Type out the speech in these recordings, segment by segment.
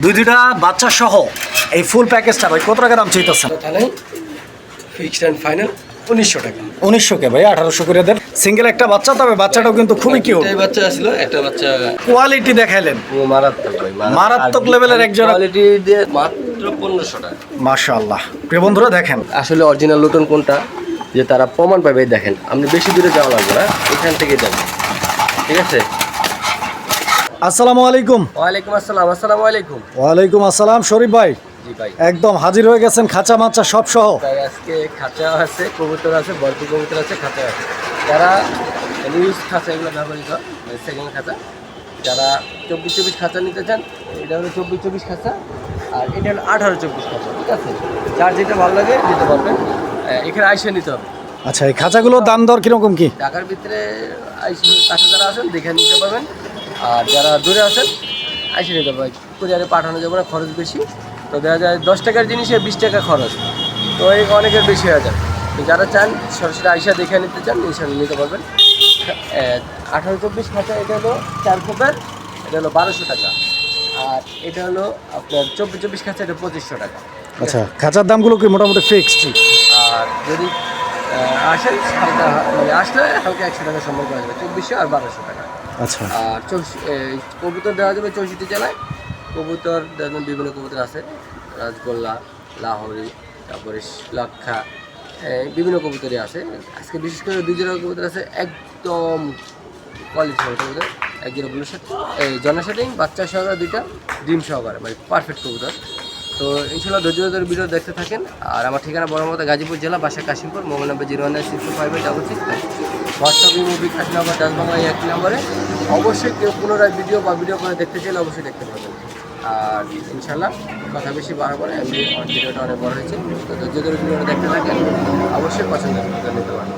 দুই দুইটা বাচ্চা সহ এই ফুল প্যাকেজটা ভাই কত টাকা দাম চাইতেছেন? তাহলে ফিক্সড অ্যান্ড ফাইনাল উনিশশো টাকা। উনিশশো কে ভাই আঠারোশো করে দেন। সিঙ্গেল একটা বাচ্চা তবে বাচ্চাটাও কিন্তু খুবই কিউট একটাই বাচ্চা আসলো একটা বাচ্চা কোয়ালিটি দেখাইলেন। মারাত্মক ভাই মারাত্মক। level-এর এক জোড়া- কোয়ালিটি দিয়ে মাত্র পনেরোশো টাকা। মাশাআল্লাহ। প্রিয় বন্ধুরা দেখেন। আসলে অরিজিনাল লোটন কোনটা যে তারা প্রমাণ পাবে দেখেন আপনি বেশি দূরে যাওয়া লাগবে না এখান থেকে যাবেন ঠিক আছে? আসসালামু আলাইকুম। ওয়ালাইকুম আসসালাম আসসালামু আলাইকুম। ওয়ালাইকুম আসসালাম শরীফ ভাই। জি ভাই। একদম হাজির হয়ে গেছেন খাঁচা মাচা সব সহ। আজকে খাঁচা আছে কবুতর আছে বরফি কবুতর আছে খাঁচা আছে। যারা নিউজ খাঁচা এগুলো ব্যবহৃত সেকেন্ড খাঁচা যারা চব্বিশ চব্বিশ খাঁচা নিতে চান এটা হলো চব্বিশ চব্বিশ খাঁচা আর এটা হলো আঠারো চব্বিশ খাঁচা ঠিক আছে? যার যেটা ভালো লাগে নিতে পারবেন। এখানে আইসে নিতে হবে। আচ্ছা এই খাঁচাগুলোর দাম দর কীরকম কি? ঢাকার ভিতরে আইসে কাছে যারা আছেন দেখে নিতে পারবেন। আর যারা দূরে আছেন আইসে নিতে পারবেন কুরিয়ারে পাঠানো যাবে না খরচ বেশি। তো দেখা যায় দশ টাকার জিনিসে বিশ টাকা খরচ। তো এই অনেকের বেশি হয়ে যায়। তো যারা চান সরাসরি আইসা দেখে নিতে চান ইনশাল্লাহ নিতে পারবেন। আঠারো চব্বিশ খাঁচা এটা হলো চার কোপের এটা হলো বারোশো টাকা। আর এটা হলো আপনার চব্বিশ চব্বিশ খাঁচা এটা পঁচিশশো টাকা। আচ্ছা খাঁচার দামগুলো কি মোটামুটি ফিক্সড আর যদি আসেন হালকা মানে আসলে হালকা একশো টাকা সম্মান করা যাবে চব্বিশশো আর বারোশো টাকা। আচ্ছা। আর কবুতর দেওয়া যাবে চৌষট্টি জেলায়। কবুতর দেখবেন বিভিন্ন কবুতর আছে, রাজগোল্লা, লাহোরি, তারপরে লক্ষা বিভিন্ন কবুতরই আছে। আজকে বিশেষ করে দুই জোড়া কবুতর আছে, একদম কোয়ালিটি কবুতর, এক জোড়া শার্ট এই জনা শার্টিং বাচ্চা সহকারে দুইটা, ডিম সহকারে মানে পারফেক্ট কবুতর। তো ইনশাল্লাহ ধৈর্য ধরে ভিডিও দেখতে থাকেন। আর আমার ঠিকানা বড় মতো গাজীপুর জেলা, বাসা Kashimpur mobile number zero one nine six two five eight double six five WhatsApp movie খাস নাম্বার ডাস বাংলা এই নাম্বারে। অবশ্যই কেউ পুনরায় ভিডিও বা ভিডিও করে দেখতে চাইলে অবশ্যই দেখতে পাবেন আর ইনশাল্লাহ কথা বেশি বাড়াবো করে এমনি ভিডিওটা অনেক বড় হয়েছে। তো ধৈর্য ধরে ভিডিওটা দেখতে থাকেন, অবশ্যই পছন্দ নিতে পারেন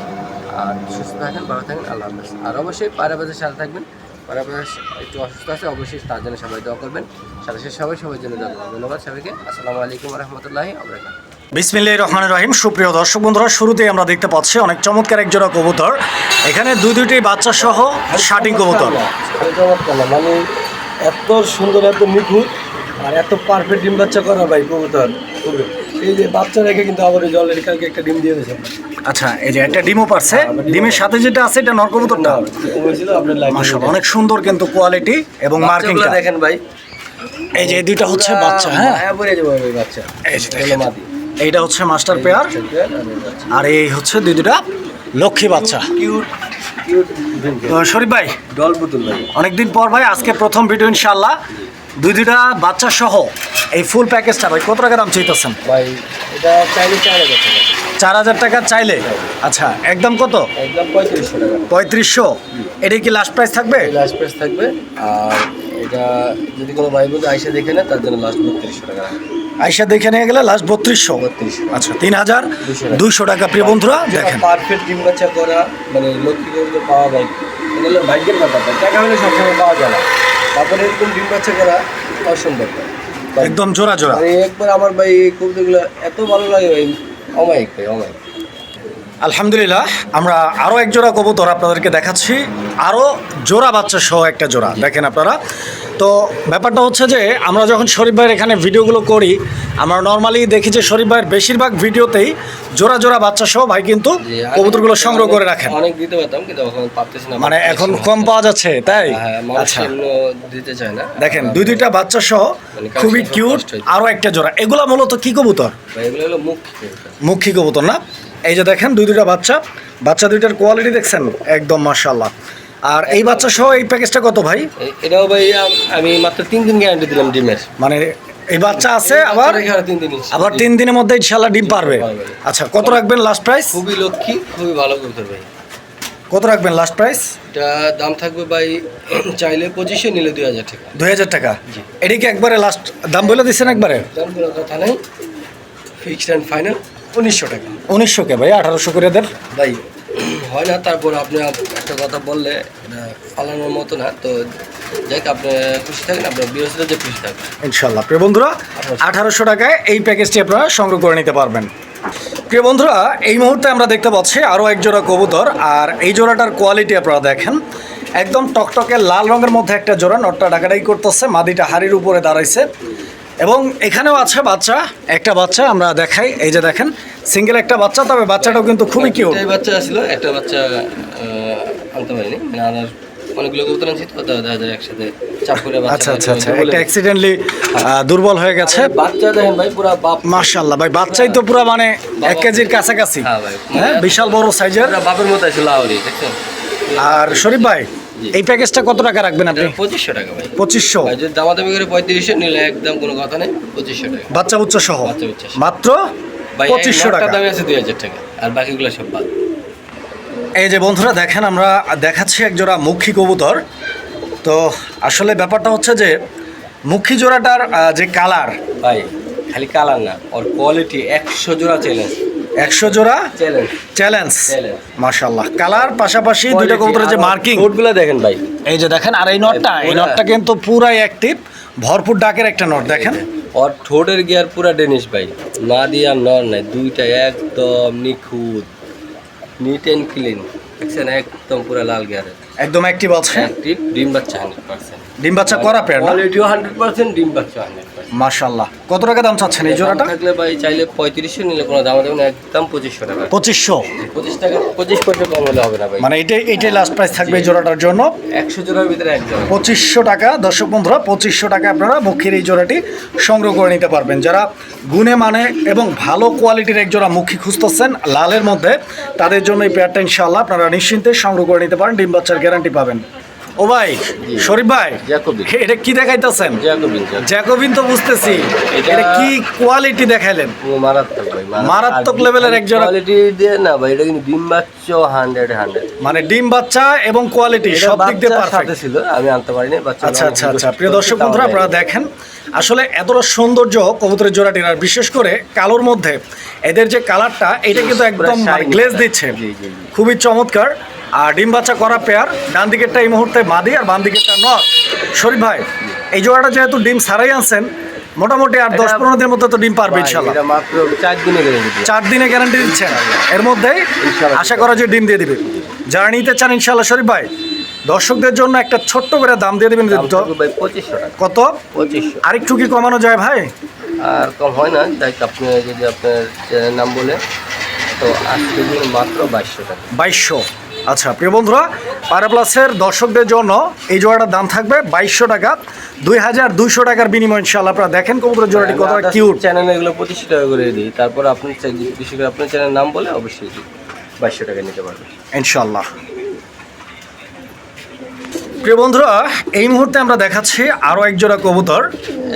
আর সুস্থ থাকেন, ভালো থাকেন, আল্লাহ হাফেজ। আর অবশ্যই পায়রাবাজের সাথে থাকবেন। পায়রাবাজ একটু অসুস্থ আছে অবশ্যই তার জন্য সবাই দোয়া করবেন। সাথে সাথে সবাই সবার জন্য দোয়া করবেন। ধন্যবাদ সবাইকে। আসসালামু আলাইকুম রহমতুল্লাহি আবরাকাত বিসমিল্লাহ রহমান রহিম। সুপ্রিয় দর্শক বন্ধুরা শুরুতেই আমরা দেখতে পাচ্ছি অনেক চমৎকার এক জোড়া কবুতর। এখানে দুই দুইটি বাচ্চা সহ শার্টিং কবুতর। মানে এত সুন্দর এত নিখুঁত আর এত পারফেক্ট ডিম বাচ্চা করা ভাই কবুতর। খুবই। এই যে বাচ্চা রেখে কিন্তু আবার জলের কালকে একটা ডিম দিয়ে দিয়েছে। আচ্ছা এই যে একটা ডিমও পারছে। ডিমের সাথে যেটা আছে এটা নর কবুতরটা হয়েছিল আপনার লাইফ মাশাআল্লাহ অনেক সুন্দর কিন্তু কোয়ালিটি এবং মার্কিংটা। দেখেন ভাই। এই যে দুইটা হচ্ছে বাচ্চা হ্যাঁ? হ্যাঁ বাচ্চা। এই যে এইটা হচ্ছে মাস্টার পেয়ার। আর এই হচ্ছে দুই দুটা লক্ষ্মী বাচ্চা। শরীফ ভাই অনেকদিন পর ভাই আজকে প্রথম ভিডিও ইনশাল্লাহ দুই দুইটা বাচ্চা সহ এই ফুল প্যাকেজটা ভাই কত টাকা দাম চাইতেছেন? ভাই এটা চাইলে চার হাজার টাকা। চার হাজার টাকা চাইলে? আচ্ছা একদম কত? একদম পঁয়ত্রিশশো টাকা। পঁয়ত্রিশশো? এটা কি লাস্ট প্রাইস থাকবে? লাস্ট প্রাইস থাকবে। আর এটা যদি কোনো ভাই বন্ধু আইসা দেখে নেয় তার জন্য লাস্ট বত্রিশশো টাকা। আইসা দেখে নিয়ে গেলে লাস্ট বত্রিশশো? বত্রিশশো। আচ্ছা তিন হাজার। দুইশো টাকা। প্রিয় বন্ধুরা দেখেন। পারফেক্ট ডিম বাচ্চা করা মানে লক্ষ্মী পাওয়া ভাই এটা হলো ভাগ্যের ব্যাপার ভাই। টাকা হলে সবসময় পাওয়া যায় না। তারপরে এরকম ডিম বাচ্চা করা অসম্ভব একদম জোড়া জোড়া। একবার আমার ভাই এই কবিতাগুলো এত ভালো লাগে ভাই অমায়িক ভাই অমায়িক। আলহামদুলিল্লাহ আমরা আরও এক জোড়া কবুতর আপনাদেরকে দেখাচ্ছি। আরও জোড়া বাচ্চা সহ একটা জোড়া দেখেন আপনারা। তো ব্যাপারটা হচ্ছে যে আমরা যখন শরীফ ভাইয়ের এখানে ভিডিওগুলো করি আমরা নর্মালি দেখি যে শরীফ ভাইয়ের বেশিরভাগ ভিডিওতেই জোড়া জোড়া বাচ্চা সহ ভাই কিন্তু কবুতরগুলো সংগ্রহ করে রাখেন। অনেক দিতে পারতাম কিন্তু এখন পারতেছি না মানে এখন কম পাওয়া যাচ্ছে তাই? হ্যাঁ আচ্ছা। দিতে চায় না। দেখেন দুই দুইটা বাচ্চা সহ মানে খুবই কিউট আরও একটা জোড়া। এগুলা মূলত কি কবুতর? ভাই এগুলো হলো মুখ মুখী কবুতর না? এই যে দেখেন দুই দুইটা বাচ্চা। বাচ্চা দুইটার কোয়ালিটি দেখছেন? একদম মার্শাল্লাহ আর এই বাচ্চা সহ এই প্যাকেজটা কত ভাই? এটাও ভাই আমি মাত্র তিন দিন গ্যারান্টি দিলাম ডিমের। মানে এই বাচ্চা আছে আবার বাচ্চা তিন দিন আবার তিন দিনের মধ্যে ইনশাল্লাহ ডিম পারবে। আচ্ছা কত রাখবেন লাস্ট প্রাইস খুবই লক্ষ্মী খুবই ভালো করতে ভাই কত রাখবেন লাস্ট প্রাইস এটা দাম থাকবে ভাই চাইলে পঁচিশে নিলে দুই হাজার টাকা। দুই হাজার টাকা? এটি কি একবারে লাস্ট দাম বলে দিচ্ছেন একবারে? দাম কোনো কথা নেই। ফিক্সড অ্যান্ড ফাইনাল উনিশশো টাকা। উনিশশো কে ভাই আঠারোশো করে দেন। ভাই হয় না তারপর আপনি একটা কথা বললে এটা পালানোর মতো না। তো যাই আপনি খুশি থাকেন আপনার বৃহস্পতি যে খুশি থাকবেন ইনশাল্লাহ। প্রিয় বন্ধুরা আঠারোশো টাকায় এই প্যাকেজটি আপনারা সংগ্রহ করে নিতে পারবেন। প্রিয় বন্ধুরা এই মুহূর্তে আমরা দেখতে পাচ্ছি আরও এক জোড়া কবুতর আর এই জোড়াটার কোয়ালিটি আপনারা দেখেন। একদম টকটকে লাল রঙের মধ্যে একটা জোড়া নটটা ডাকাডাই করতেছে মাদিটা হাড়ির উপরে দাঁড়াইছে। এবং এখানেও আছে বাচ্চা একটা বাচ্চা আমরা দেখাই এই যে দেখেন সিঙ্গেল একটা বাচ্চা তবে বাচ্চাটাও কিন্তু খুবই কিউট বাচ্চা আসলো একটা বাচ্চা আনতে পারিনি। মানে আনার অনেকগুলো কবুতর আনছি তো দেখা যায় একসাথে চাপ করে বাচ্চা আচ্ছা আচ্ছা আচ্ছা। একটা অ্যাক্সিডেন্টলি দুর্বল হয়ে গেছে। বাচ্চা দেখেন ভাই পুরা বাপ। মার্শাল্লাহ ভাই বাচ্চাই তো পুরো মানে এক কেজির কাছাকাছি। হ্যাঁ ভাই। হ্যাঁ বিশাল বড় সাইজের পুরা বাপের মতো আছে লাউরি দেখছেন? আর শরীফ ভাই এই প্যাকেজটা কত টাকা রাখবেন আপনি? পঁচিশশো টাকা ভাই। পঁচিশশো। দামাদামি করে পঁয়ত্রিশশো নিলে একদম কোনো কথা নেই পঁচিশশো টাকা। বাচ্চা উচ্চ সহ মাত্র পঁচিশশো টাকা। দামে আছে দুই হাজার টাকা আর বাকিগুলো সব বাদ। এই যে বন্ধুরা দেখেন আমরা দেখাচ্ছি এক জোড়া মুখী কবুতর। তো আসলে ব্যাপারটা হচ্ছে যে মুখী জোড়াটার যে কালার ভাই খালি কালার না ওর কোয়ালিটি একশো জোড়া চ্যালেঞ্জ একশো জোড়া চ্যালেঞ্জ মাশাল্লাহ কালার পাশাপাশি দুইটা কবুতরের যে মার্কিং দেখেন ভাই। এই যে দেখেন আর এই নটটা এই নটটা কিন্তু পুরাই অ্যাক্টিভ ভরপুর ডাকের একটা নট দেখেন। ওর ঠোঁটের গিয়ার পুরা ডেনিশ ভাই। না দিয়া নর নাই দুইটা একদম নিখুঁত নিট অ্যান্ড ক্লিন দেখছেন একদম পুরা লাল গিয়ারের। একদম অ্যাক্টিভ আছে। অ্যাক্টিভ ডিম বাচ্চা হান্ড্রেড পার্সেন্ট ডিম বাচ্চা করা পেয়ার না? কোয়ালিটিও হান্ড্রেড পার্সেন্ট ডিম বাচ্চা হান্ড্রেড মাশাল্লাহ কত টাকা দাম চাচ্ছেন এই জোড়াটা? থাকলে ভাই চাইলে পঁয়ত্রিশশো নিলে কোনো দাম দেবেন একদম পঁচিশশো টাকা। পঁচিশশো? পঁচিশ টাকা পঁচিশ পয়সা কম হলে হবে না ভাই। মানে এটাই এটাই লাস্ট প্রাইস থাকবে এই জোড়াটার জন্য। একশো জোড়ার ভিতরে একদম পঁচিশশো টাকা দর্শক বন্ধুরা পঁচিশশো টাকা আপনারা মুখের এই জোড়াটি সংগ্রহ করে নিতে পারবেন। যারা গুণে মানে এবং ভালো কোয়ালিটির এক জোড়া মুখী খুঁজতেছেন লালের মধ্যে তাদের জন্য এই পেয়ারটা ইনশাল্লাহ আপনারা নিশ্চিন্তে সংগ্রহ করে নিতে পারেন ডিম বাচ্চার গ্যারান্টি পাবেন। ও ভাই শরীফ ভাই এটা কি দেখাইতেছেন? জ্যাকোবিন তো বুঝতেছি। এটা- কি কোয়ালিটি দেখাইলেন? মারাত্মক ভাই মারাত্মক। লেভেলের একজন কোয়ালিটি দিয়ে না ভাই এটা কিন্তু ডিম বাচ্চা হান্ড্রেড হান্ড্রেড মানে ডিম বাচ্চা এবং কোয়ালিটি সব দিক দিয়ে পারফেক্ট ছিল আমি আনতে পারিনি বাচ্চা আচ্ছা আচ্ছা আচ্ছা। প্রিয় দর্শক বন্ধুরা আপনারা দেখেন। আসলে এতটা সৌন্দর্য কবুতরের জোড়াটির আর বিশেষ করে কালোর মধ্যে। এদের যে কালারটা এটা কিন্তু একদম গ্লেজ দিচ্ছে। জি, জি। খুবই চমৎকার। আর ডিম বাচ্চা করা পেয়ার ডান দিকেরটা এই মুহূর্তে মাদি আর বাম দিকেরটা নর। শরীফ ভাই এই জোড়াটা যেহেতু ডিম সারাই আনছেন মোটামুটি আর দশ পনেরো দিনের মধ্যে তো ডিম পারবে ইনশাল্লাহ মাত্র চার দিনে গ্যারেন্টি চার দিনে গ্যারান্টি দিচ্ছেন। এর মধ্যেই আশা করা যে ডিম দিয়ে দিবে। যারা নিতে চান ইনশাল্লাহ শরীফ ভাই দর্শকদের জন্য একটা ছোট্ট করে দাম দিয়ে দেবেন পঁচিশশো টাকা। কত? পঁচিশশো। আরেকটু কি কমানো যায় ভাই? আর কম হয় না তাই আপনি যদি আপনার নাম বলে তো আজকে মাত্র বাইশশো টাকা। বাইশশো। আচ্ছা প্রিয় বন্ধুরা প্লাসের দর্শকদের জন্য এই জোড়াটার দাম থাকবে বাইশশো টাকা। দুই হাজার দুইশো টাকার বিনিময় ইনশাল্লাহ আপনারা দেখেন কবুতরের জোড়াটি কতটা কিউট চ্যানেল এগুলো পঁচিশশো টাকা করে দিই। তারপর আপনি বিশেষ করে আপনার চ্যানেল নাম বলে অবশ্যই বাইশশো টাকা নিতে পারবেন। ইনশাল্লাহ প্রিয় বন্ধুরা এই মুহূর্তে আমরা দেখাচ্ছি আরও এক জোড়া কবুতর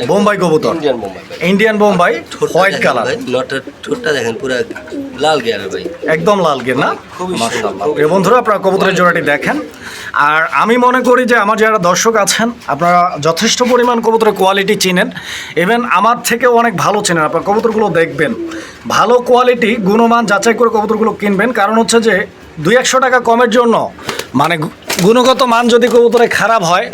বোম্বাই কবুতর। ইন্ডিয়ান বোম্বাই। হোয়াইট কালার ঠোঁটটা দেখেন পুরো লাল গিয়ারের ভাই। একদম লাল গের না? মাশাআল্লাহ। প্রিয় বন্ধুরা আপনারা কবুতরের জোড়াটি দেখেন। আর আমি মনে করি যে আমার যারা দর্শক আছেন আপনারা যথেষ্ট পরিমাণ কবুতরের কোয়ালিটি চিনেন। ইভেন আমার থেকেও অনেক ভালো চেনেন আপনার কবুতরগুলো দেখবেন। ভালো কোয়ালিটি গুণমান যাচাই করে কবুতরগুলো কিনবেন। কারণ হচ্ছে যে দুই একশো টাকা কমের জন্য মানে গুণগত মান যদি কবুতরে খারাপ হয়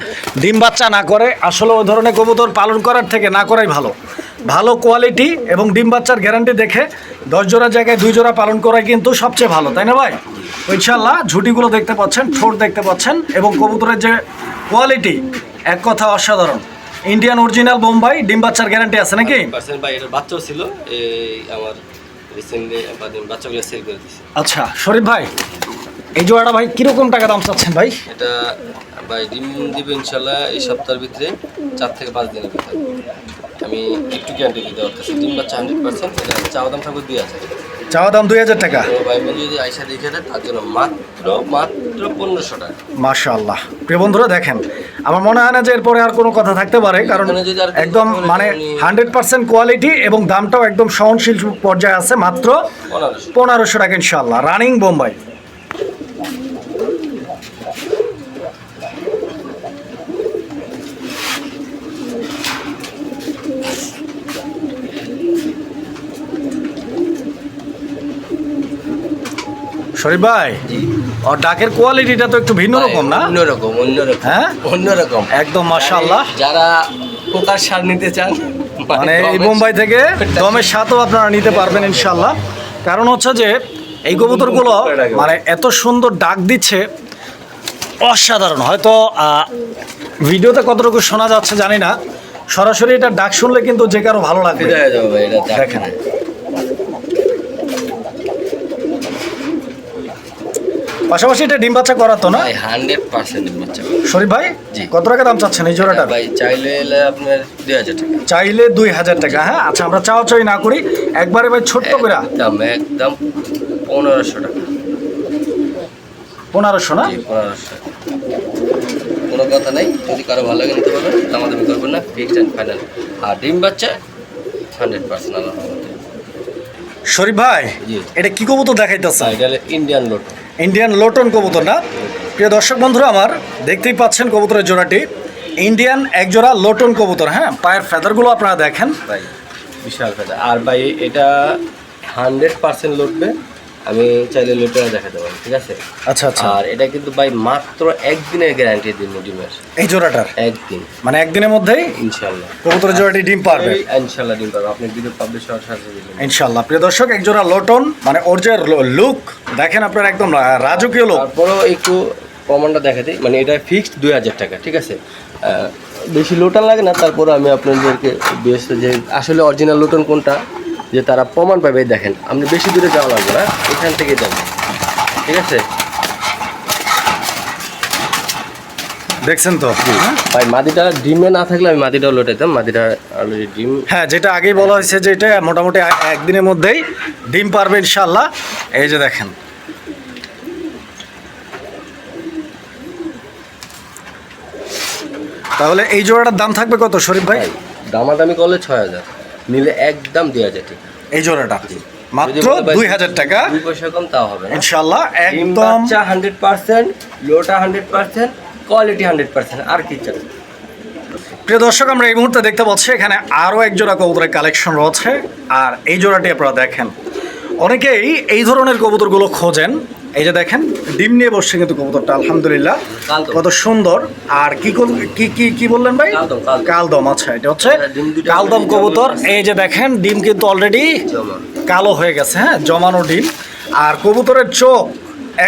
ডিম বাচ্চা না করে আসলে ওই ধরনের কবুতর পালন করার থেকে না করাই ভালো। ভালো কোয়ালিটি এবং ডিম বাচ্চার গ্যারান্টি দেখে দশ জোড়া জায়গায় দুই জোড়া পালন করাই কিন্তু সবচেয়ে ভালো তাই না ভাই? ইনশাল্লাহ ঝুটিগুলো দেখতে পাচ্ছেন ঠোঁট দেখতে পাচ্ছেন এবং কবুতরের যে কোয়ালিটি এক কথা অসাধারণ। ইন্ডিয়ান অরিজিনাল বোম্বাই ডিম বাচ্চার গ্যারান্টি আছে নাকি? ভাই বাচ্চাও ছিল এই আমার রিসেন্টলি বাচ্চাগুলো সেল করে দিচ্ছি আচ্ছা শরীফ ভাই এই জোড়াটা ভাই কীরকম টাকা দাম চাচ্ছেন ভাই? এটা ভাই ডিম দিবে ইনশাল্লাহ এই সপ্তাহের ভিতরে চার থেকে পাঁচ দিনের ভিতরে। আমি একটু গ্যারান্টি দিতে পারতেছি। ডিম বাচ্চা হান্ড্রেড পার্সেন্ট এটা চাওয়া দাম থাকবে দুই হাজার। চাওয়া দাম দুই হাজার টাকা? তো ভাই বোন যদি আইসা দেখে দেয় তার জন্য মাত্র মাত্র পনেরোশো টাকা। মাশাআল্লাহ। প্রিয় বন্ধুরা দেখেন আমার মনে হয় না যে এরপরে আর কোনো কথা থাকতে পারে কারণ একদম মানে হান্ড্রেড পার্সেন্ট কোয়ালিটি এবং দামটাও একদম সহনশীল পর্যায়ে আছে মাত্র পনেরোশো। পনেরোশো টাকা ইনশাল্লাহ রানিং বোম্বাই। শরীফ ভাই ওর ডাকের কোয়ালিটিটা তো একটু ভিন্ন রকম না? অন্যরকম অন্যরকম হ্যাঁ? অন্যরকম একদম মাশাআল্লাহ। যারা পোকার সার নিতে চান মানে এই বোম্বাই থেকে দমের সাথও আপনারা নিতে পারবেন ইনশাল্লাহ কারণ হচ্ছে যে এই কবুতরগুলো মানে এত সুন্দর ডাক দিচ্ছে অসাধারণ। হয়তো ভিডিওতে কতটুকু শোনা যাচ্ছে জানি না। সরাসরি এটা ডাক শুনলে কিন্তু যে কারও ভালো লাগবে। দেখেন। পাশাপাশি এটা ডিম বাচ্চা করাতো না? ভাই হান্ড্রেড পার্সেন্ট ডিম বাচ্চা শরীফ ভাই জি। কত টাকা দাম চাচ্ছেন এই জোড়াটা ভাই চাইলে এলে আপনার দুই হাজার টাকা। চাইলে দুই হাজার টাকা হ্যাঁ? আচ্ছা আমরা চাও চাই না করি। একবারে ভাই ছোট্ট করে। একদম একদম পনেরোশো টাকা। পনেরোশো না? পনেরোশো। কোনো কথা নেই যদি কারও ভালো লাগে নিতে পারবেন দামাদামি করবেন না ফিক্সড অ্যান্ড ফাইনাল আর ডিম বাচ্চা হান্ড্রেড পার্সেন্ট আল্লাহ শরীফ ভাই জি। এটা কি কবুতর দেখাইতেছে এটা ইন্ডিয়ান লোটো ইন্ডিয়ান লোটন কবুতর না? প্রিয় দর্শক বন্ধুরা, আমার দেখতেই পাচ্ছেন কবুতরের জোড়াটি। ইন্ডিয়ান এক জোড়া লোটন কবুতর হ্যাঁ? পায়ের ফেদারগুলো আপনারা দেখেন। ভাই, বিশাল ফেদার। আর ভাই, এটা হান্ড্রেড পার্সেন্ট লুটবে। আমি চাইলে লুটে দেখাতে পারি ঠিক আছে? আচ্ছা আচ্ছা। আর এটা কিন্তু ভাই মাত্র একদিনের গ্যারান্টি দিন ডিমের। এই জোড়াটার? একদিন। মানে একদিনের মধ্যেই? ইনশাল্লাহ কবুতরের জোড়াটি ডিম পারবে। ইনশাল্লাহ ডিম পারবে। আপনি ভিডিও পাবলিশ হওয়ার সাথে। ইনশাল্লাহ প্রিয় দর্শক এক জোড়া লোটন মানে ওর যে লুক দেখেন আপনার একদম রাজকীয় লোক তারপরেও একটু দেখা দিই। মানে এটা ফিক্সড দুই হাজার টাকা ঠিক আছে? বেশি লোটন লাগে না তারপরে আমি আপনাদেরকে বেশ যে আসলে অরিজিনাল লোটন কোনটা যে তারা প্রমাণ পাবে দেখেন আপনি বেশি দূরে যাওয়া লাগবে না এখান থেকে যাবেন ঠিক আছে? দেখছেন তো? ভাই মাদিটা ডিমে না থাকলে আমি মাদিটাও লোটাইতাম মাদিটা অলরেডি ডিম। হ্যাঁ যেটা আগেই বলা হয়েছে যে এটা মোটামুটি একদিনের মধ্যেই ডিম পারবে ইনশাল্লাহ এই যে দেখেন। তাহলে এই জোড়াটার দাম থাকবে কত শরীফ ভাই? ভাই দামাদামি করলে ছয় হাজার। নিলে একদম দুই হাজার টাকা। এই জোড়াটা। মাত্র দুই হাজার টাকা। দুই পয়সা কম তাও হবে ইনশাল্লাহ একদম হান্ড্রেড পার্সেন্ট লোটা hundred percent quality hundred percent আর কি চাই। প্রিয় দর্শক আমরা এই মুহূর্তে দেখতে পাচ্ছি এখানে আরও এক জোড়া কবুতরের কালেকশন রয়েছে। আর এই জোড়াটি আপনারা দেখেন। অনেকেই এই ধরনের কবুতরগুলো খোঁজেন। এই যে দেখেন ডিম নিয়ে বসছে কিন্তু কবুতরটা আলহামদুলিল্লাহ। কত সুন্দর। আর কি কি কি কি বললেন ভাই? কালদম, আচ্ছা এটা হচ্ছে কালদম কবুতর। এই যে দেখেন ডিম কিন্তু অলরেডি কালো হয়ে গেছে হ্যাঁ জমানো ডিম। আর কবুতরের চোখ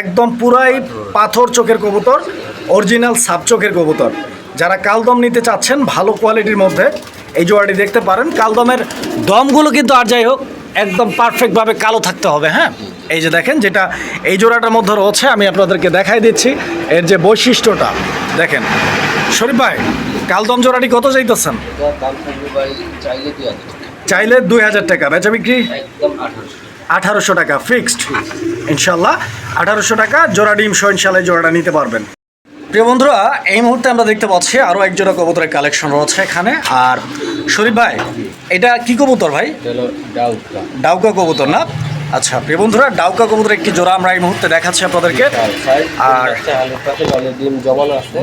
একদম পুরাই পাথর। চোখের কবুতর অরিজিনাল সাপ চোখের কবুতর। যারা কালদম নিতে চাচ্ছেন ভালো কোয়ালিটির মধ্যে এই জোড়াটি দেখতে পারেন। কালদমের দমগুলো কিন্তু আর যাই হোক একদম পারফেক্টভাবে কালো থাকতে হবে হ্যাঁ? এই যে দেখেন যেটা, এই জোড়াটার মধ্যে রয়েছে, আমি আপনাদেরকে দেখাই দিচ্ছি, এর যে বৈশিষ্ট্যটা, দেখেন। শরীফ ভাই, কালদম জোড়াটি কত ভাই চাইলে দুই হাজার টাকা, বেচা বিক্রি? আঠারোশো টাকা ফিক্সড ইনশাল্লাহ, আঠারোশো টাকা, জোড়া ডিম সহ ইনশাল্লাহ জোড়াটা নিতে পারবেন। প্রিয় বন্ধুরা এই মুহূর্তে আমরা দেখতে পাচ্ছি আরও এক জোড়া কবুতরের কালেকশন রয়েছে এখানে। আর শরীফ ভাই এটা কি কবুতর ভাই? ডাউকা। কবুতর না? আচ্ছা প্রিয় বন্ধুরা ডাউকা কবুতর একটি জোড়া আমরা এই মুহূর্তে দেখাচ্ছি আপনাদেরকে। আর-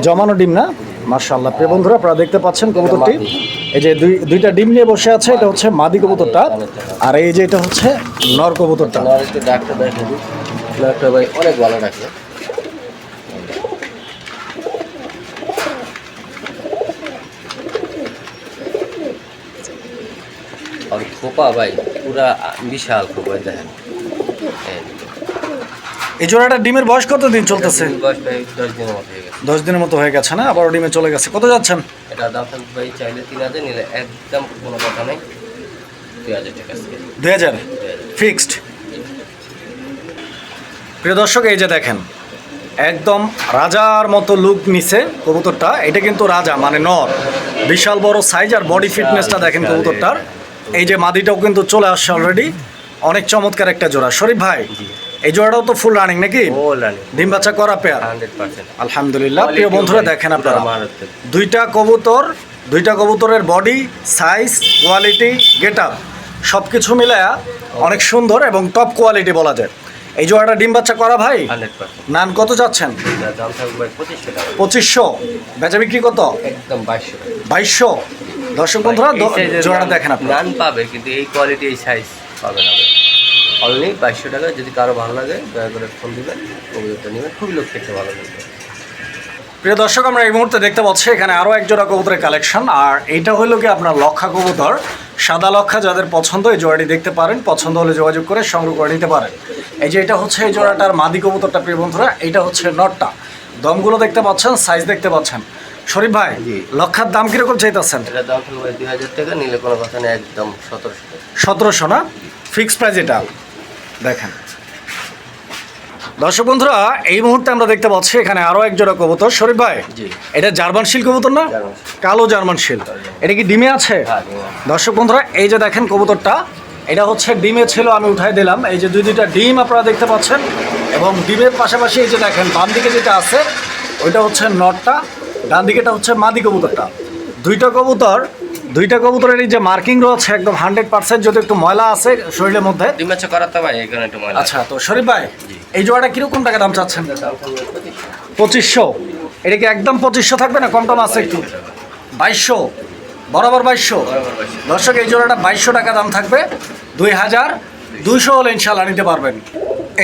জমানো ডিম না? মার্শাল্লাহ প্রিয় বন্ধুরা আপনারা দেখতে পাচ্ছেন কবুতরটি। এই যে দুই দুইটা ডিম নিয়ে বসে আছে এটা হচ্ছে মাদি কবুতরটা। আর এই যে এটা হচ্ছে নর কবুতরটা। অনেক ভালো খোপা ভাই পুরা বিশাল খোপা দেখেন। এই, জোড়াটা ডিমের বয়স কত দিন চলতেছে দশ দিনের মতো হয়ে গেছে। দশ দিনের মতো হয়ে গেছে না? আবার ডিমে চলে গেছে। কত যাচ্ছেন? এটা দাম ভাই চাইলে তিন হাজার নিলে একদম কোনো কথা নেই। দুই হাজার টাকা দুই হাজার? ফিক্সড? প্রিয় দর্শক এই যে দেখেন একদম রাজার মতো লুক নিছে কবুতরটা। এটা কিন্তু রাজা মানে নর। বিশাল বড় সাইজ আর বডি ফিটনেসটা দেখেন কবুতরটার। এই যে মাদিটাও কিন্তু চলে আসছে অলরেডি অনেক চমৎকার একটা জোড়া। শরীফ ভাই এই জোড়াটাও তো ফুল রানিং নাকি? ডিম বাচ্চা করা পেয়ার আলহামদুলিল্লাহ। প্রিয় বন্ধুরা দেখেন আপনারা। দুইটা কবুতর দুইটা কবুতরের body size quality get up সব কিছু মিলায়া অনেক সুন্দর এবং টপ কোয়ালিটি বলা যায়। এই জোড়াটা ডিম বাচ্চা করা ভাই? নান কত যাচ্ছেন? পঁচিশশো বেচা বিক্রি কত? একদম বাইশশো বাইশশো। দর্শক বন্ধুরা জোড়াটা দেখেন আপনারা। নান পাবে কিন্তু এই কোয়ালিটি এই সাইজ পাবে না। অনলি বাইশশো টাকা যদি কারও ভালো লাগে দয়া করে ফোন দিবেন কবুতরটা নেবেন খুবই লোক খেতে ভালো লাগবে প্রিয় দর্শক আমরা এই মুহূর্তে দেখতে পাচ্ছি এখানে আরও এক জোড়া কবুতরের কালেকশন আর এইটা হলো কি আপনার লক্ষা কবুতর। সাদা লক্ষা যাদের পছন্দ এই জোড়াটি দেখতে পারেন পছন্দ হলে যোগাযোগ করে সংগ্রহ করে নিতে পারেন। এই যে এটা হচ্ছে এই জোড়াটার মাদি কবুতরটা প্রিয় বন্ধুরা এইটা হচ্ছে নটটা। দমগুলো দেখতে পাচ্ছেন সাইজ দেখতে পাচ্ছেন। শরীফ ভাই জি। লক্ষার দাম কীরকম চাইতেছেন? এটা দাম দুই হাজার টাকা নিলে কোনো কথা নেই একদম সতেরোশো টাকা। সতেরোশো না? ফিক্স প্রাইস এটা। দেখেন। দর্শক বন্ধুরা এই মুহূর্তে আমরা দেখতে পাচ্ছি এখানে আরও এক জোড়া কবুতর। শরীফ ভাই জি। এটা জার্মান শিল কবুতর না? কালো জার্মান শিল। এটা কি ডিমে আছে? হ্যাঁ আছে। দর্শক বন্ধুরা এই যে দেখেন কবুতরটা এটা হচ্ছে ডিমে ছিল আমি উঠাই দিলাম। এই যে দুই দুইটা ডিম আপনারা দেখতে পাচ্ছেন এবং ডিমের পাশাপাশি এই যে দেখেন বাম দিকে যেটা আছে ওইটা হচ্ছে নটটা। ডান দিকেটা হচ্ছে মাদি কবুতরটা। দুইটা কবুতর দুইটা কবুতরের এই যে মার্কিং রয়েছে একদম হান্ড্রেড পার্সেন্ট যদি একটু ময়লা আছে শরীরের মধ্যে। ডিম আছে করাতে ভাই এখানে একটু ময়লা। আচ্ছা তো শরীফ ভাই এই জোড়াটা কীরকম টাকা দাম চাচ্ছেন? পঁচিশশো। এটা কি একদম পঁচিশশো থাকবে না? কম টম আছে একটু। বাইশশো। বরাবর বাইশশো। দর্শক এই জোড়াটা বাইশশো টাকা দাম থাকবে। দুই হাজার দুইশো হলে ইনশাল্লাহ নিতে পারবেন।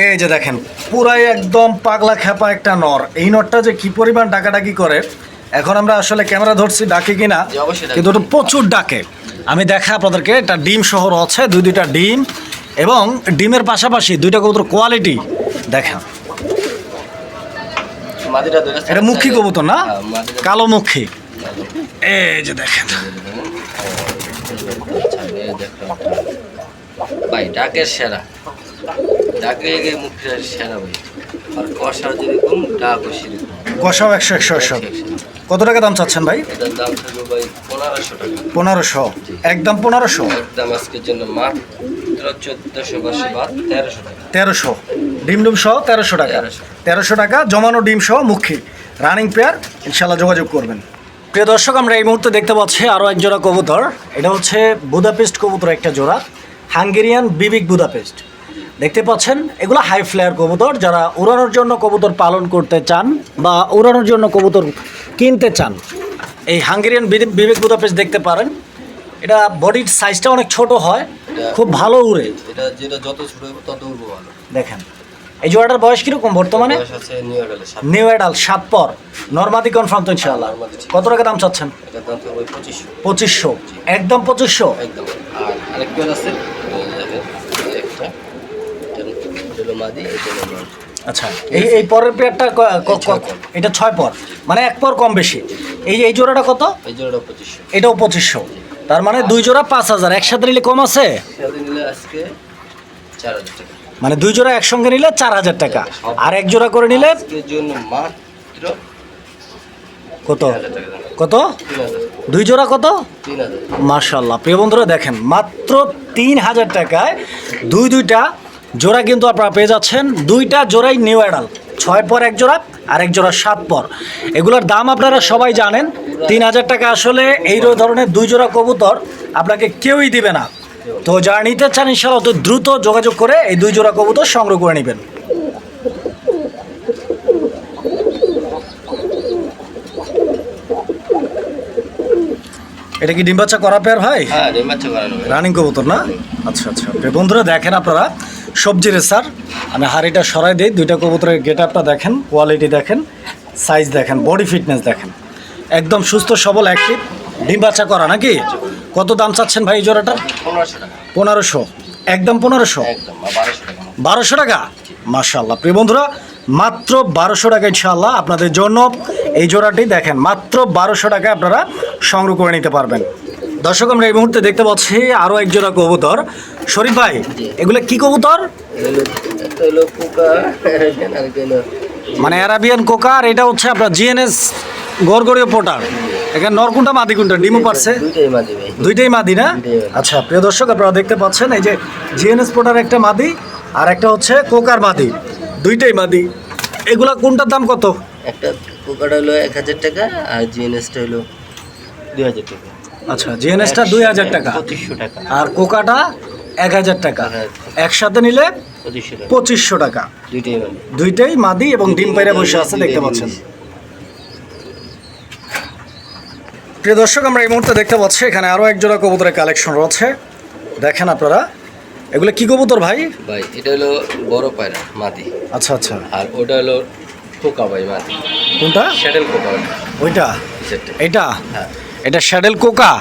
এই যে দেখেন পুরাই একদম পাগলা খেপা একটা নর। এই নরটা যে কি পরিমাণ ডাকাডাকি করে এখন আমরা আসলে ক্যামেরা ধরছি ডাকে কিনা। কিন্তু ওটা প্রচুর ডাকে। আমি দেখা আপনাদেরকে একটা ডিম শহর আছে দুই দুইটা ডিম এবং ডিমের পাশাপাশি দুইটা কবুতর কোয়ালিটি দেখা এটা মুখী কবুতর না? হ্যাঁ, কালো মুখী। এই যে দেখেন। ভাই ডাকের সেরা। ডাকে মুখটা সেরা ভাই। আর কষা যেরকম ডাকও সেরকম। কষাও একশো। একশো একশো। কত টাকা দাম চাচ্ছেন ভাই? পনেরোশো একদম পনেরোশো? একদম আজকের জন্য তেরোশো ডিম ডিম সহ তেরোশো টাকা। তেরোশো টাকা। জমানো ডিম সহ মুখী। রানিং পেয়ার ইনশাল্লাহ যোগাযোগ করবেন। প্রিয় দর্শক আমরা এই মুহূর্তে দেখতে পাচ্ছি আরও এক জোড়া কবুতর। এটা হচ্ছে বুদাপেস্ট কবুতর একটা জোড়া। হাঙ্গেরিয়ান বিবিক বুদাপেস্ট। দেখতে পাচ্ছেন এগুলো হাই ফ্লেয়ার কবুতর যারা উড়ানোর জন্য কবুতর পালন করতে চান বা উড়ানোর জন্য কবুতর কিনতে চান। এই হাঙ্গেরিয়ান বিবি- বিবেক বুদাপেস্ট দেখতে পারেন। এটা বডির সাইজটা অনেক ছোট হয় খুব ভালো উড়ে। এটা যেটা যত ছোট হবে তত ভালো। দেখেন এই জোড়াটার বয়স কীরকম বর্তমানে? নিউ এডালে সাত অ্যাডাল সাত পর। নর্মাদি কনফার্ম তো ইনশাআল্লাহ। কত টাকা দাম চাচ্ছেন? পঁচিশশো। একদম পঁচিশশো। একদম। আর আরেকটা আছে এই দেখেন, এই একটা এটা হলো মাদি এটা হলো নর। আচ্ছা এই এই পরের পেয়ারটা। এটা ছয় পর। মানে এক পর কম বেশি। এই এই জোড়াটা কত? এই জোড়াটা পঁচিশশো। এটাও পঁচিশশো। তার মানে দুই জোড়া পাঁচ হাজার। একসাথে নিলে কম আছে? নিলে আজকে চার হাজার টাকা। মানে দুই জোড়া একসঙ্গে নিলে চার হাজার টাকা। আর এক জোড়া করে নিলে মাত্র কত। কত? দুই জোড়া কত? মার্শাল্লাহ প্রিয় বন্ধুরা দেখেন মাত্র তিন হাজার টাকায় দুই দুইটা জোড়া কিন্তু আপনারা পেয়ে যাচ্ছেন। দুইটা জোড়াই নিউ অ্যাডাল ছয় পর এক জোড়া আর এক জোড়া সাত পর। এগুলোর দাম আপনারা সবাই জানেন। তিন হাজার টাকা আসলে এই ধরনের দুই জোড়া কবুতর আপনাকে কেউই দিবে না। তো যারা নিতে চান ইনশাল্লাহ অত দ্রুত যোগাযোগ করে এই দুই জোড়া কবুতর সংগ্রহ করে নেবেন। এটা কি ডিম বাচ্চা করা পেয়ার ভাই? হ্যাঁ। রানিং কবুতর না? আচ্ছা আচ্ছা। বন্ধুরা দেখেন আপনারা। সবজি রেসার আমি হাড়িটা সরাই দিই দুইটা কবুতরের গেট আপটা দেখেন কোয়ালিটি দেখেন সাইজ দেখেন বডি ফিটনেস দেখেন। একদম সুস্থ সবল অ্যাক্টিভ ডিম বাচ্চা করা নাকি? কত দাম চাচ্ছেন ভাই এই জোড়াটার? পনেরোশো একদম পনেরোশো? বারোশো টাকা। টাকা? মাশাল্লাহ প্রিয় বন্ধুরা মাত্র বারোশো টাকা ইনশাল্লাহ আপনাদের জন্য। এই জোড়াটি দেখেন মাত্র বারোশো টাকায় আপনারা সংগ্রহ করে নিতে পারবেন। দর্শক আমরা এই মুহূর্তে দেখতে পাচ্ছি আরও এক জোড়া কবুতর। শরীফ ভাই এগুলো কি কবুতর? মানে অ্যারাবিয়ান কোকা আর এটা হচ্ছে আপনার জিএনএস গড়গড়ীয় পোটার। এখানে নরকুন্টা মাদিকুন্টা ডিমও পারছে। দুইটাই মাদি না? আচ্ছা প্রিয় দর্শক আপনারা দেখতে পাচ্ছেন এই যে জিএনএস পোটার একটা মাদি আর একটা হচ্ছে কোকার মাদি। দুইটাই মাদি। এগুলা কোনটার দাম কত? একটা পোকাটা হলো এক হাজার টাকা আর জিএনএসটা হলো দুই হাজার টাকা। আচ্ছা জিএনএসটা দুই হাজার টাকা। পঁচিশশো টাকা। আর কোকাটা এক হাজার টাকা। একসাথে নিলে পঁচিশশো টাকা। দুইটাই মাদি এবং ডিম পাইরা বসে আছে দেখতে পাচ্ছেন। প্রিয় দর্শক আমরা এই মুহূর্তে দেখতে পাচ্ছি এখানে আরও এক জোড়া কবুতরের কালেকশন রয়েছে। দেখেন আপনারা এগুলো কি কবুতর ভাই? ভাই এটা হলো বড় পায়রা মাদি। আচ্ছা আচ্ছা। আর ওটা হলো পোকা ভাই মাদি। কোনটা? শ্যাডেল পোকা ওইটা? এটা হ্যাঁ। এটা শ্যাডেল কোকা?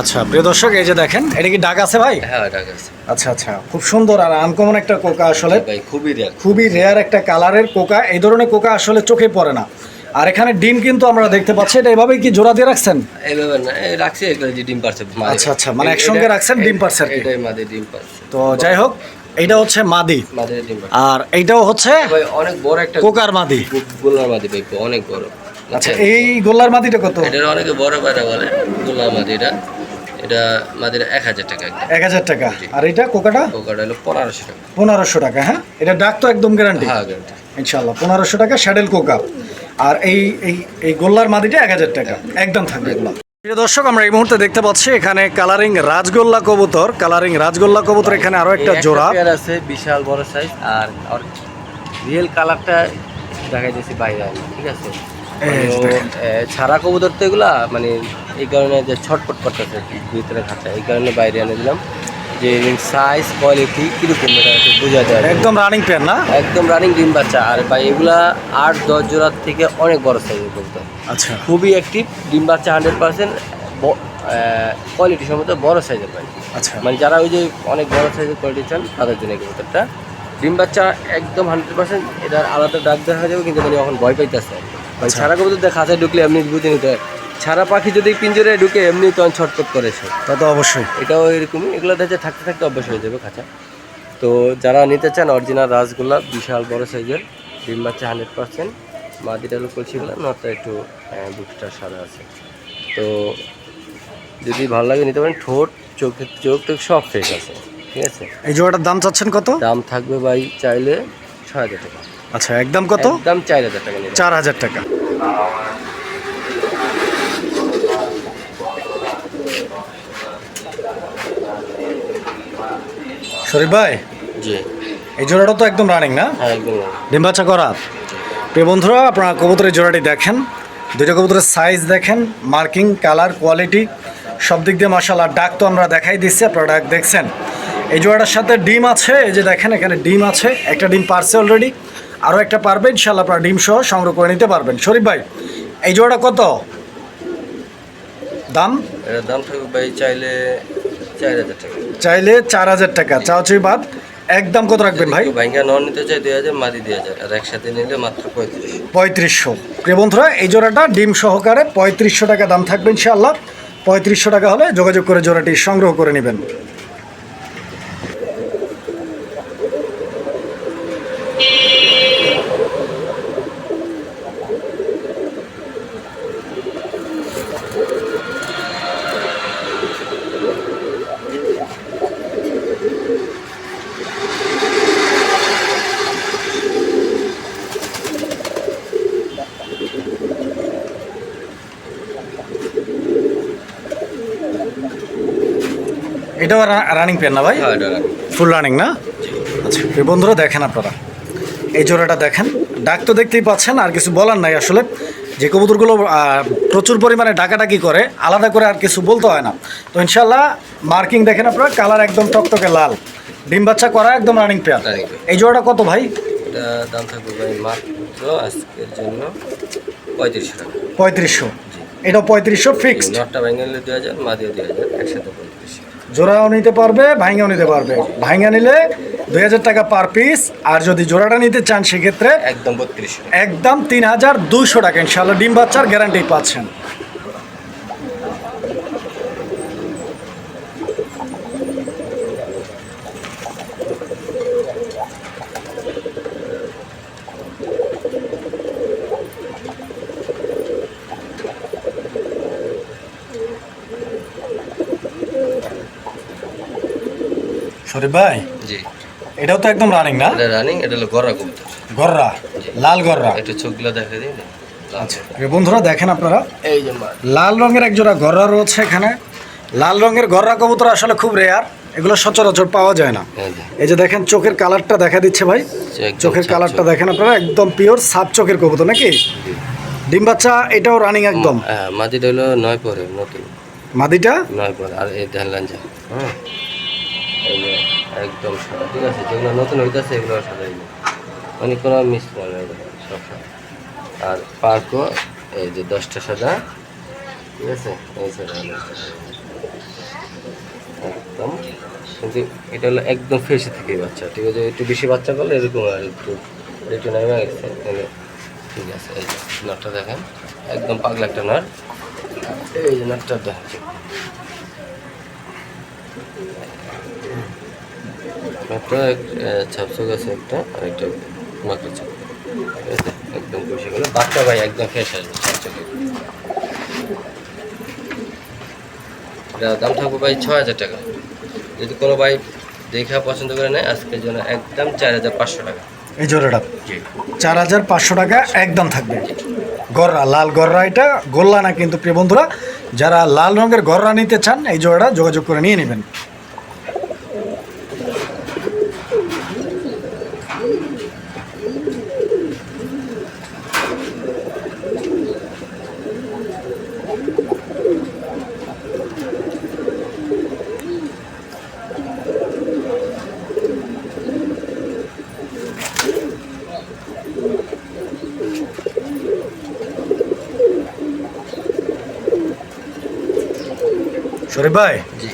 আচ্ছা প্রিয় দর্শক এই যে দেখেন এটা কি ডাক আছে ভাই? হ্যাঁ এটা আছে। আচ্ছা আচ্ছা খুব সুন্দর আর আনকমন একটা কোকা আসলে। ভাই খুবই রেয়ার খুবই রেয়ার একটা কালারের কোকা। এই ধরনের কোকা আসলে চোখে পড়ে না। আর এখানে ডিম কিন্তু আমরা দেখতে পাচ্ছি। এটা এভাবেই কি জোড়া দিয়ে রাখছেন? এইভাবে না এই রাখছি এগুলো যে ডিম পারছে আচ্ছা, আচ্ছা, মানে একসঙ্গে রাখছেন, ডিম পারছে আর কি। এটাই মাদি ডিম পারছে তো যাই হোক এইটা হচ্ছে মাদি। আর এইটাও হচ্ছে ভাই অনেক বড় একটা কোকার মাদি। গোলার মাদি ভাই অনেক বড়। আচ্ছা এই গোল্লার মাদিটা কত? এটার অনেকে বড় পায়রা বলে গোলার মাদি এটা এটা এক হাজার টাকা এক হাজার টাকা। আর এইটা কোকাটা? পোকাটা হলো পনেরোশো টাকা। পনেরোশো টাকা হ্যাঁ? এটা ডাক তো একদম গ্যারান্টি হ্যাঁ guarantee। ইনশাল্লাহ পনেরোশো টাকা শ্যাডেল কোকা। আর এই এই এই গোল্লার মাদিটা এক হাজার টাকা। একদম থাকবে এগুলো। প্রিয় দর্শক আমরা এই মুহূর্তে দেখতে পাচ্ছি এখানে কালারিং রাজগোল্লা কবুতর। কালারিং রাজগোল্লা কবুতর এখানে আরও একটা জোড়া। আছে বিশাল বড় সাইজ আর আর রিয়েল কালারটা দেখাই দিয়েছি বাইরে ঠিক আছে? মানে ছাড়া কবুতর তো এগুলা মানে এই কারণে যে ছটপট করতেছে ভিতরে খাঁচা এই কারণে বাইরে এনে দিলাম। যে সাইজ কোয়ালিটি কীরকম এটা বোঝা যায় একদম রানিং পেয়ার না? একদম রানিং ডিম বাচ্চা। আর ভাই এগুলা আট দশ জোড়ার থেকে অনেক বড় সাইজের কবুতর। আচ্ছা। খুবই অ্যাক্টিভ ডিম বাচ্চা হান্ড্রেড পার্সেন্ট কোয়ালিটি সম্মত বড় সাইজের পাই আচ্ছা। মানে যারা ওই যে অনেক বড় সাইজের কোয়ালিটি চান তাদের জন্য এই কবুতরটা। ডিম বাচ্চা একদম হান্ড্রেড পার্সেন্ট এটার আলাদা ডাক দেখা যাবে কিন্তু মানে এখন ভয় পাইতেছে। আচ্ছা। ছাড়া কবুতর খাঁচায় ঢুকলে এমনি বুঝে নিতে হয়। ছাড়া পাখি যদি পিঞ্জরে ঢুকে এমনি তখন ছটপট করে সে তা তো অবশ্যই। এটাও এরকমই এগুলো দেখে থাকতে থাকতে অভ্যাস হয়ে যাবে খাঁচা। তো যারা নিতে চান অরিজিনাল রাসগোল্লা বিশাল বড় সাইজের ডিম বাচ্চা হান্ড্রেড পার্সেন্ট মাদিটা হলো কলসিগুলো নটটা একটু বুকটা সাদা আছে। তো যদি ভালো লাগে নিতে পারেন ঠোঁট চোখ চোখ টোক সব ফ্রেশ আছে ঠিক আছে? এই জোড়াটার দাম চাচ্ছেন কত? দাম থাকবে ভাই চাইলে ছয় হাজার টাকা। আচ্ছা একদম কত? দাম চার হাজার টাকা চার হাজার টাকা। শরীফ ভাই জি। এই জোড়াটা তো একদম রানিং না? হ্যাঁ একদম ডিম বাচ্চা করা। প্রিয় বন্ধুরা আপনারা কবুতরের জোড়াটি দেখেন দুইটা কবুতরের সাইজ দেখেন মার্কিং কালার কোয়ালিটি সব দিক দিয়ে মাসাল আর ডাক তো আমরা দেখাই দিচ্ছি আপনারা ডাক দেখছেন। এই জোড়াটার সাথে ডিম আছে এই যে দেখেন এখানে ডিম আছে একটা ডিম পারছে অলরেডি আরও একটা পারবেন ইনশাল্লাহ আপনারা ডিম সহ সংগ্রহ করে নিতে পারবেন। শরীফ ভাই এই জোড়াটা কত? দাম? দাম ভাই চাইলে চার হাজার টাকা। চাইলে চার হাজার টাকা। চাওয়াচুই বাদ একদম কত রাখবেন ভাই? ভাইঙ্গা নন নিতে চাই দুই হাজার মাদি দুই হাজার। আর একসাথে নিলে মাত্র পঁয়ত্রিশ। পঁয়ত্রিশশো। প্রিয় বন্ধুরা এই জোড়াটা ডিম সহকারে পঁয়ত্রিশশো টাকা দাম থাকবে ইনশাআল্লাহ। পঁয়ত্রিশশো টাকা হলে যোগাযোগ করে জোড়াটি সংগ্রহ করে নেবেন। এটাও রানিং পেন না ভাই? হ্যাঁ। ফুল রানিং না? আচ্ছা বন্ধুরা দেখেন আপনারা। এই জোড়াটা দেখেন। ডাক তো দেখতেই পাচ্ছেন আর কিছু বলার নাই আসলে। যে কবুতরগুলো প্রচুর পরিমাণে ডাকাডাকি করে আলাদা করে আর কিছু বলতে হয় না। তো ইনশাল্লাহ মার্কিং দেখেন আপনারা কালার একদম টকটকে লাল। ডিম বাচ্চা করা একদম রানিং পেয়ার এই জোড়াটা কত ভাই? দাম থাকবে ভাই মাত্র আজকের জন্য পঁয়ত্রিশশো পঁয়ত্রিশশো। এটা পঁয়ত্রিশশো ফিক্সড নটটা দুই হাজার দুই হাজার একসাথে জোড়াও নিতে পারবে ভাইঙ্গাও নিতে পারবে। ভাইঙ্গা নিলে দুই হাজার টাকা পার পিস আর যদি জোড়াটা নিতে চান সেক্ষেত্রে একদম বত্রিশ একদম তিন হাজার দুইশো টাকা। ইনশাল্লাহ ডিম বাচ্চার গ্যারান্টি পাচ্ছেন। শরীফ ভাই। জি। এটাও তো একদম রানিং না? এটা রানিং এটা হলো গড়া কবুতর। গররা? লাল গররা? একটু চোখগুলো দেখা দিই। না আচ্ছা বন্ধুরা দেখেন আপনারা। এই যে লাল রঙের এক জোড়া গররা রয়েছে এখানে। লাল রঙের গররা কবুতর আসলে খুব রেয়ার এগুলো সচরাচর পাওয়া যায় না। এই যে, দেখেন চোখের কালারটা দেখা দিচ্ছে ভাই। চোখের কালারটা দেখেন আপনারা একদম পিওর সাপ চোখের কবুতর নাকি? ডিম বাচ্চা এটাও রানিং একদম। হ্যাঁ মাটিটা হলো নয় পরে নতুন। মাদিটা নয় পরে আর এই ধ্যান লাঞ্জা। হ্যাঁ এই যে একদম সাদা, ঠিক আছে? যেগুলো নতুন হইতেছে, এগুলো সাদা এই যে। মানে কোনো মিস নেই সব আর পার্কও এই যে দশটা সাদা, ঠিক আছে? এই সাদা একদম। কিন্তু এটা হলো একদম ফ্রেশে থেকে বাচ্চা, ঠিক আছে? একটু বেশি বাচ্চা করলে এরকম আর একটু একটু নেমে গেছে ঠিক আছে, এই যে নটটা দেখেন। একদম পাগলা একটা নট। এই যে নটটা দেখেন। নটটা ছাপসো গেছে একটা আর একটা মাত্র ছাপ ঠিক আছে? একদম গেলো বাচ্চা ভাই একদম ফ্রেশ আসবে ছাপসো এটা দাম থাকবে ভাই ছ হাজার টাকা। যদি কোনো ভাই দেখা পছন্দ করে নেয় আজকের জন্য একদম চার হাজার পাঁচশো টাকা। এই জোড়াটা? চার হাজার পাঁচশো টাকা একদম থাকবে। গররা লাল গররা এটা। গোল্লা না কিন্তু প্রিয় বন্ধুরা যারা লাল রঙের গররা নিতে চান এই জোড়াটা যোগাযোগ করে নিয়ে নেবেন শরীফ ভাই জি।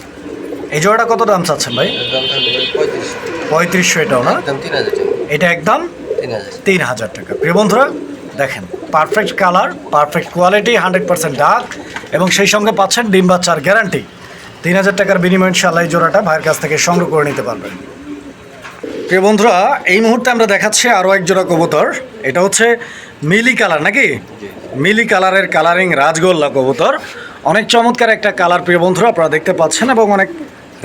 এই জোড়াটা কত দাম চাচ্ছেন ভাই? পঁয়ত্রিশশো। এটাও না? এটা একদম তিন হাজার। টাকা। প্রিয় বন্ধুরা দেখেন perfect colour perfect quality hundred percent ডাক এবং সেই সঙ্গে পাচ্ছেন ডিম বাচ্চার গ্যারান্টি তিন হাজার টাকার বিনিময়ে এই জোড়াটা ভাইয়ের কাছ থেকে সংগ্রহ করে নিতে পারবেন। প্রিয় বন্ধুরা এই মুহূর্তে আমরা দেখাচ্ছি আরও এক জোড়া কবুতর। এটা হচ্ছে মিলি কালার নাকি? মিলি কালারের কালারিং রাজগোল্লা কবুতর। অনেক চমৎকার একটা কালার প্রিয় বন্ধুরা আপনারা দেখতে পাচ্ছেন এবং অনেক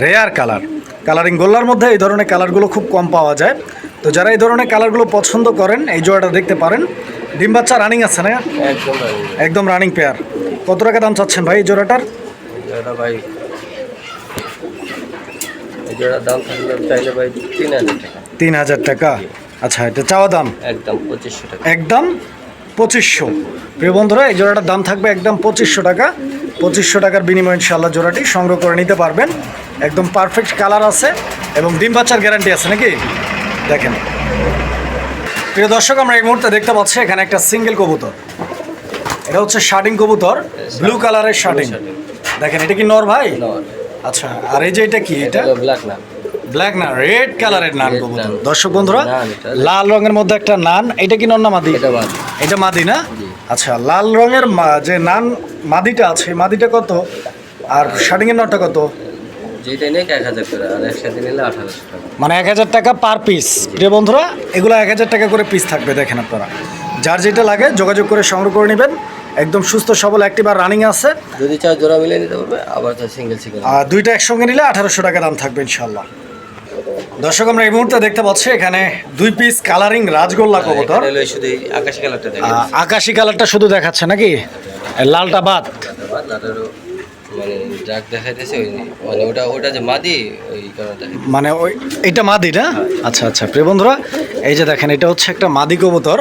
রেয়ার কালার। কালারিং গোল্লার মধ্যে এই ধরনের কালারগুলো খুব কম পাওয়া যায়। তো যারা এই ধরনের কালারগুলো পছন্দ করেন এই জোড়াটা দেখতে পারেন। ডিম বাচ্চা রানিং আছে না? একদম রানিং পেয়ার কত টাকা দাম চাচ্ছেন ভাই এই জোড়াটার? ভাই দাম চাইলে ভাই তিন হাজার টাকা। তিন হাজার টাকা। আচ্ছা এটা চাওয়া দাম? একদম পঁচিশশো টাকা। একদম? পঁচিশশো। প্রিয় বন্ধুরা এই জোড়াটার দাম থাকবে একদম পঁচিশশো টাকা। পঁচিশশো টাকার বিনিময়ে ইনশাল্লাহ জোড়াটি সংগ্রহ করে নিতে পারবেন। একদম পারফেক্ট কালার আছে এবং ডিম বাচ্চার গ্যারান্টি আছে নাকি? দেখেন। প্রিয় দর্শক আমরা এই মুহূর্তে দেখতে পাচ্ছি এখানে একটা সিঙ্গেল কবুতর। এটা হচ্ছে শার্টিং কবুতর ব্লু কালারের শার্টিং দেখেন এটা কি নর ভাই? আচ্ছা আর এই যে এটা কি? এটা ব্ল্যাক না ব্ল্যাক না রেড কালারের নান কবুতর। দর্শক বন্ধুরা লাল রঙের মধ্যে একটা নান এটা কি নর না মাদি? এটা মাদি। না? আচ্ছা লাল রঙের যে নান মাদিটা আছে মাদিটা কত? আর শার্টিং এর নটটা কত? মানে এক হাজার টাকা পার পিস প্রিয় বন্ধুরা এগুলো এক হাজার টাকা করে পিস থাকবে দেখেন আপনারা। যার যেটা লাগে যোগাযোগ করে সংগ্রহ করে নেবেন। একদম সুস্থ সবল বার রানিং আছে। যদি চাও জোড়া মিলে নিতে পারবে আবার সিঙ্গেল সিঙ্গেল আর দুইটা একসঙ্গে নিলে আঠারোশো টাকা দাম থাকবে ইনশাল্লাহ দর্শক আমরা এই মুহূর্তে দেখতে পাচ্ছি এখানে দুই পিস কালারিং রাজগোল্লা কবুতর। শুধু আকাশি কালারটা আকাশি কালারটা শুধু দেখাচ্ছে নাকি? লালটা বাদ। মানে ডাক দেখাইতেছে ওই মানে ওটা ওটা যে মাদি ওই মানে ওই এটা মাদি না? আচ্ছা আচ্ছা প্রিয় বন্ধুরা এই যে দেখেন এটা হচ্ছে একটা মাদি কবুতর।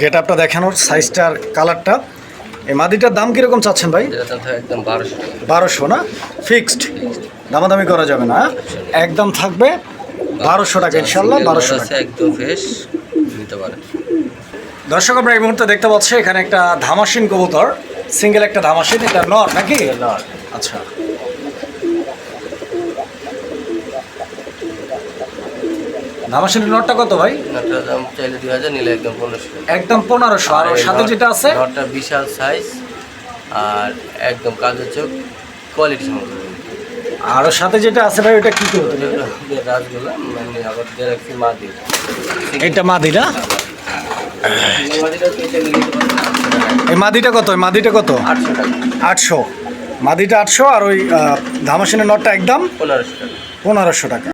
গেট আপটা দেখানোর সাইজটার কালারটা এই মাদিটার দাম কীরকম চাচ্ছেন ভাই? একদম বারোশো। বারোশো না? ফিক্সড দামাদামি করা যাবে না একদম থাকবে। বারোশো টাকা ইনশাল্লাহ বারোশো টাকা। আছে একদম ফ্রেশ নিতে পারে দর্শক আমরা এই মুহূর্তে দেখতে পাচ্ছি এখানে একটা ধামাসিন কবুতর। সিঙ্গেল একটা ধামাসিন এটা নর নাকি? আচ্ছা। ধামাসিনের নটটা কত ভাই? নটটার দাম চাইলে দুই হাজার নিলে একদম পনেরোশো। একদম পনেরোশো। আর সাথে যেটা আছে? নটটা বিশাল সাইজ আর একদম কাজের চোখ কোয়ালিটি সম্পর্কে আর সাথে যেটা আছে ভাই ওটা কি করে রাজগুলো মানে আবার দিয়ে রাখছি মা দিলা এটা এই মাদিটা কত? ওই মাদিটা কত? আটশো মাদিটা আটশো। আর ওই ধামাসিনের নটটা একদম পনেরোশো টাকা। পনেরোশো টাকা।